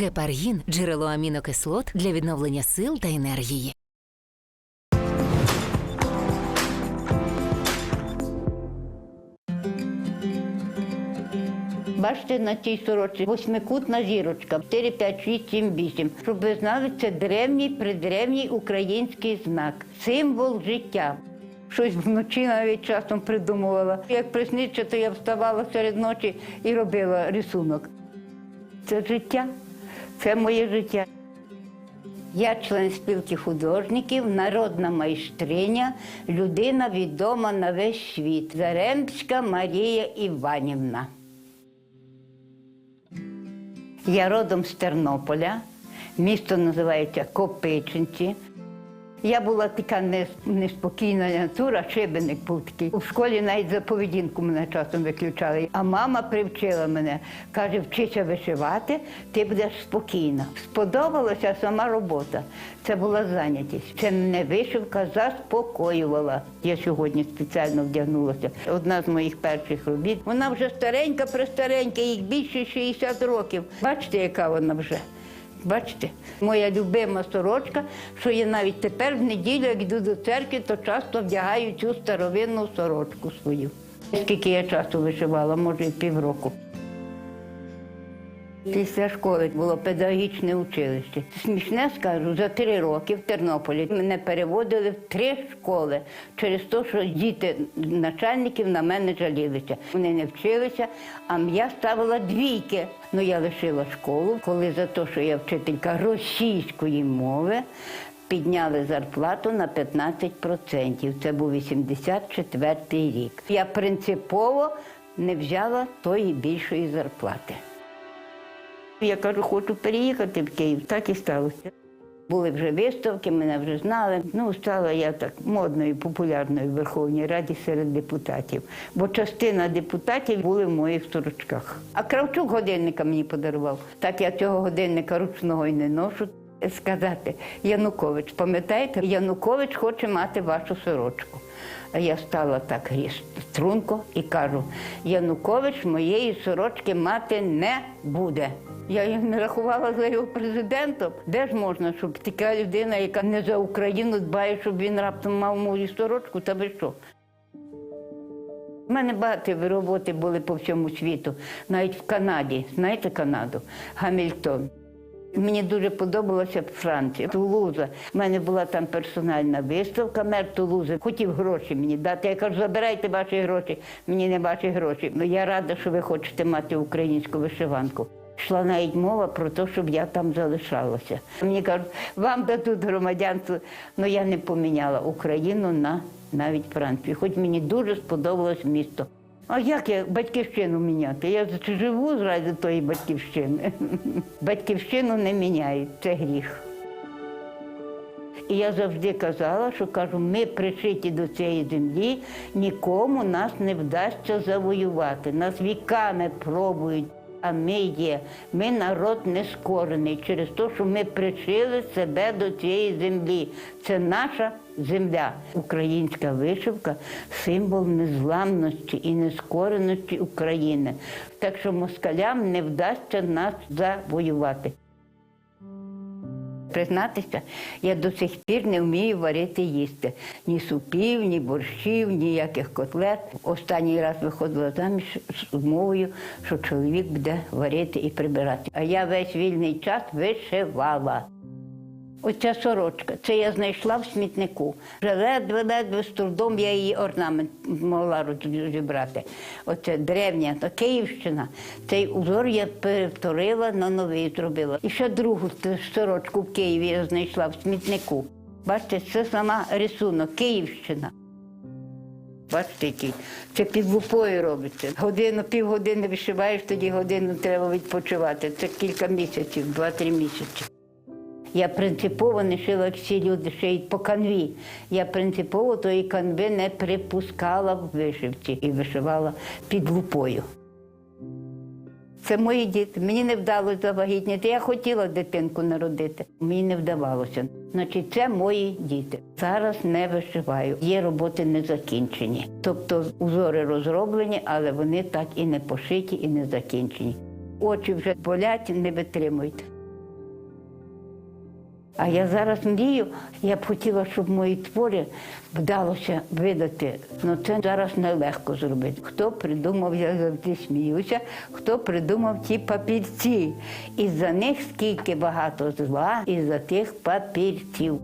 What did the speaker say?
Гепаргін джерело амінокислот для відновлення сил та енергії. Бачите, на цій сорочці восьмикутна зірочка 4, 5, 6, 7, 8. Щоб ви знали, це древній, придревній український знак, символ життя. Щось вночі навіть часом придумувала. Як присниться, то я вставала серед ночі і робила рисунок. Це життя, це моє життя. Я член спілки художників, народна майстриня, людина відома на весь світ. Заремська Марія Іванівна. Я родом з Тернополя, місто називається Копичинці. Я була така неспокійна натура, шибеник був такий. У школі навіть за поведінку мене часом виключали. А мама привчила мене, каже, вчися вишивати, ти будеш спокійна. Сподобалася сама робота. Це була зайнятість. Це мене вишивка заспокоювала. Я сьогодні спеціально вдягнулася. Одна з моїх перших робіт. Вона вже старенька, престаренька, їй більше 60 років. Бачите, яка вона вже. Бачите, моя любима сорочка, що я навіть тепер в неділю, як йду до церкви, то часто вдягаю цю старовинну сорочку свою. Скільки я часу вишивала, може, і півроку. Після школи було педагогічне училище. Смішне скажу, за три роки в Тернополі мене переводили в три школи через те, що діти начальників на мене жалілися. Вони не вчилися, а я ставила двійки. Ну я лишила школу, коли за те, що я вчителька російської мови. Підняли зарплату на 15%. Це був 84-й рік. Я принципово не взяла тої більшої зарплати. Я кажу, хочу переїхати в Київ. Так і сталося. Були вже виставки, мене вже знали. Ну, стала я так модною, популярною в Верховній Раді серед депутатів. Бо частина депутатів були в моїх сорочках. А Кравчук годинника мені подарував. Так я цього годинника ручного й не ношу. Сказати, Янукович, пам'ятаєте, Янукович хоче мати вашу сорочку. А я стала так різ- струнко і кажу: Янукович моєї сорочки мати не буде. Я їх не рахувала за його президентом. Де ж можна, щоб така людина, яка не за Україну дбає, щоб він раптом мав мою сорочку, та ви що? У мене багато роботи були по всьому світу, навіть в Канаді. Знаєте Канаду? Гамільтон. Мені дуже подобалася Франція, Тулуза. У мене була там персональна виставка, мер Тулузи. Хотів гроші мені дати. Я кажу, забирайте ваші гроші, мені не ваші гроші. Ну я рада, що ви хочете мати українську вишиванку. Йшла навіть мова про те, щоб я там залишалася. Мені кажуть, вам дадуть громадянство. Ну я не поміняла Україну на навіть Францію. Хоч мені дуже сподобалось місто. А як я батьківщину міняти? Я живу заради тої батьківщини. Батьківщину не міняють, це гріх. І я завжди казала, що кажу, ми пришиті до цієї землі, нікому нас не вдасться завоювати. Нас віками пробують. А ми є, ми народ нескорений через те, що ми пришили себе до цієї землі. Це наша земля. Українська вишивка символ незламності і нескореності України. Так що москалям не вдасться нас завоювати. Признатися, я до сих пір не вмію варити їсти. Ні супів, ні борщів, ніяких котлет. Останній раз виходила заміж з умовою, що чоловік буде варити і прибирати. А я весь вільний час вишивала. Оця сорочка, це я знайшла в смітнику. Вже ледве-ледве з трудом я її орнамент могла розібрати. Оце древня, та Київщина. Цей узор я перетворила на новий зробила. І ще другу сорочку в Києві я знайшла в смітнику. Бачите, це сама рисунок, Київщина. Бачите, який. Це під лупою робиться. Годину, півгодини вишиваєш, тоді годину треба відпочивати. Це кілька місяців, два-три місяці. Я принципово не шила всі люди шиють по канві. Я принципово тої канви не припускала в вишивці і вишивала під лупою. Це мої діти. Мені не вдалося завагітніти. Я хотіла дитинку народити. Мені не вдавалося. Значить, це мої діти. Зараз не вишиваю. Є роботи не закінчені. Тобто узори розроблені, але вони так і не пошиті, і не закінчені. Очі вже болять, не витримують. А я зараз мрію, я б хотіла, щоб мої твори вдалося видати. Ну це зараз нелегко зробити. Хто придумав, я завжди сміюся, хто придумав ті папірці. І за них скільки багато зла, і за тих папірців.